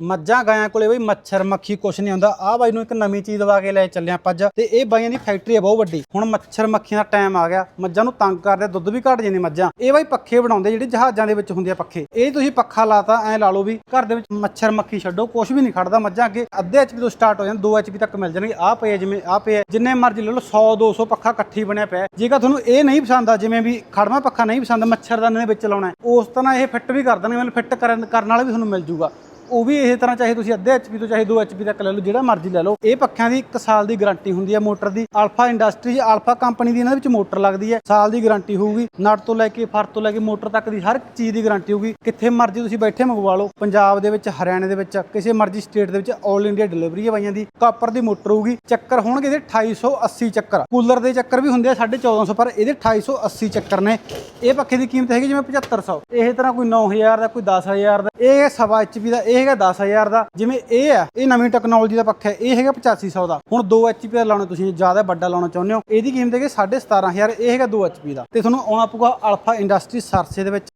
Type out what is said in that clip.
ਮੱਝਾਂ ਗਾਇਆਂ ਕੋਲੇ ਬਈ ਮੱਛਰ ਮੱਖੀ ਕੁਛ ਨਹੀਂ ਹੁੰਦਾ। ਆਹ ਬਾਈ ਨੂੰ ਇੱਕ ਨਵੀਂ ਚੀਜ਼ ਦਵਾ ਕੇ ਲੈ ਚੱਲੇ ਆਪਾਂ ਤੇ ਇਹ ਬਾਈਆਂ ਦੀ ਫੈਕਟਰੀ ਆ, ਬਹੁਤ ਵੱਡੀ। ਹੁਣ ਮੱਛਰ ਮੱਖੀਆਂ ਦਾ ਟਾਈਮ ਆ ਗਿਆ। ਮੱਝਾਂ ਨੂੰ ਤੰਗ ਕਰਦੇ ਦੁੱਧ ਵੀ ਘਟ ਜਾਂਦੀ ਮੱਝਾਂ। ਇਹ ਬਾਈ ਪੱਖੇ ਬਣਾਉਂਦੇ ਜਿਹੜੇ ਜਹਾਜ਼ਾਂ ਦੇ ਵਿੱਚ ਹੁੰਦੇ ਆ ਪੱਖੇ। ਇਹ ਤੁਸੀਂ ਪੱਖਾ ਲਾਤਾ, ਐ ਲਾ ਲਓ ਵੀ ਘਰ ਦੇ ਵਿੱਚ ਮੱਛਰ ਮੱਖੀ ਛੱਡੋ, ਕੁਛ ਵੀ ਨਹੀਂ ਖੜਦਾ ਮੱਝਾਂ ਅੱਗੇ। ਅੱਧੇ ਐਚਪੀ ਤੋਂ ਸਟਾਰਟ ਹੋ ਜਾਂਦੇ 2 ਐਚਪੀ ਤੱਕ ਮਿਲ ਜਾਣਗੇ। ਆਹ ਪਏ ਜਿਵੇਂ, ਆਹ ਪਏ ਜਿੰਨੇ ਮਰਜ਼ੀ ਲੈ ਲਓ 100 200 ਪੱਖਾ ਇਕੱਠੀ ਬਣਿਆ ਪਿਆ। ਹੈ। ਜੇਕਰ ਤੁਹਾਨੂੰ ਇਹ ਨਹੀਂ ਪਸੰਦ ਆ, ਜਿਵੇਂ ਵੀ ਖੜਮਾ ਪੱਖਾ ਨਹੀਂ ਪਸੰਦ ਮੱਛਰਦਾਨੇ ਦੇ ਵਿੱਚ ਲਾਉਣਾ ਉਸ ਤਰ੍ਹਾਂ ਇਹ ਫਿੱਟ ਵੀ ਕਰ ਦੇਣਗੇ। ਮਤਲਬ ਫਿੱਟ ਕਰਨ ਕਰਨ ਵਾਲਾ ਵੀ ਤੁਹਾਨੂੰ ਮਿਲ ਜੂਗਾ ਉਹ ਵੀ ਇਸੇ ਤਰ੍ਹਾਂ ਚਾਹੇ ਤੁਸੀਂ ਅੱਧੇ ਐਚਪੀ ਤੋਂ ਚਾਹੇ 2 ਐਚਪੀ ਤੱਕ ਲੈ ਲਓ, ਜਿਹੜਾ ਮਰਜ਼ੀ ਲੈ ਲਓ। ਇਹ ਪੱਖਿਆਂ ਦੀ 1 ਸਾਲ ਦੀ ਗਾਰੰਟੀ ਹੁੰਦੀ ਹੈ ਮੋਟਰ ਦੀ। ਅਲਫਾ ਇੰਡਸਟਰੀਜ਼ ਅਲਫਾ ਕੰਪਨੀ ਦੀ ਇਹਨਾਂ ਵਿੱਚ ਮੋਟਰ ਲੱਗਦੀ ਹੈ। ਸਾਲ ਦੀ ਗਾਰੰਟੀ ਹੋਊਗੀ। ਨਟ ਤੋਂ ਲੈ ਕੇ ਫਰ ਤੋਂ ਲੈ ਕੇ ਮੋਟਰ ਤੱਕ ਦੀ ਹਰ ਇੱਕ ਚੀਜ਼ ਦੀ ਗਾਰੰਟੀ ਹੋਊਗੀ। ਕਿੱਥੇ ਮਰਜ਼ੀ ਤੁਸੀਂ ਬੈਠੇ ਮੰਗਵਾ ਲਓ। ਪੰਜਾਬ ਦੇ ਵਿੱਚ, ਹਰਿਆਣੇ ਦੇ ਵਿੱਚ, ਕਿਸੇ ਮਰਜ਼ੀ ਸਟੇਟ ਦੇ ਵਿੱਚ 올 ਇੰਡੀਆ ਡਿਲੀਵਰੀ ਹੈ ਬਾਈਆਂ ਦੀ। ਕਾਪਰ ਦੀ ਮੋਟਰ ਹੋਊਗੀ। ਚੱਕਰ ਹੋਣਗੇ ਇਹਦੇ 2880 ਚੱਕਰ। ਕੂਲਰ ਦੇ ਚੱਕਰ ਵੀ ਹੁੰਦੇ ਆ 1450 ਪਰ ਇਹਦੇ 2880 ਚੱਕਰ ਨੇ। ਇਹ ਪੱਖੇ ਦੀ ਕੀਮਤ ਹੈਗੀ ਜਿਵੇਂ 7500 ਇਹ ਤਰ੍ਹਾਂ ਕੋਈ 9000 ਦਾ, ਕੋਈ 10000 ਦਾ, ਇਹ ਹੈ ਸਵਾ ਐਚਪੀ ਦਾ, ਇਹ ਹੈਗਾ 10000 ਦਾ, ਜਿਵੇਂ ਇਹ ਆ ਇਹ ਨਵੀਂ ਟੈਕਨੋਲੋਜੀ ਦਾ ਪੱਖਾ ਹੈ, ਇਹ ਹੈਗਾ 8500 ਦਾ। ਹੁਣ 2 ਐਚਪੀ ਦਾ ਲਾਉਣਾ ਤੁਸੀਂ, ਜ਼ਿਆਦਾ ਵੱਡਾ ਲਾਉਣਾ ਚਾਹੁੰਦੇ ਹੋ, ਇਹਦੀ ਕੀਮਤ ਹੈਗੀ 17500 ਇਹ ਹੈਗਾ 2 ਐਚਪੀ ਦਾ। ਤੇ ਤੁਹਾਨੂੰ ਆਉਣਾ ਪਊਗਾ ਅਲਫਾ ਇੰਡਸਟਰੀ ਸਰਸੇ ਦੇ ਵਿੱਚ।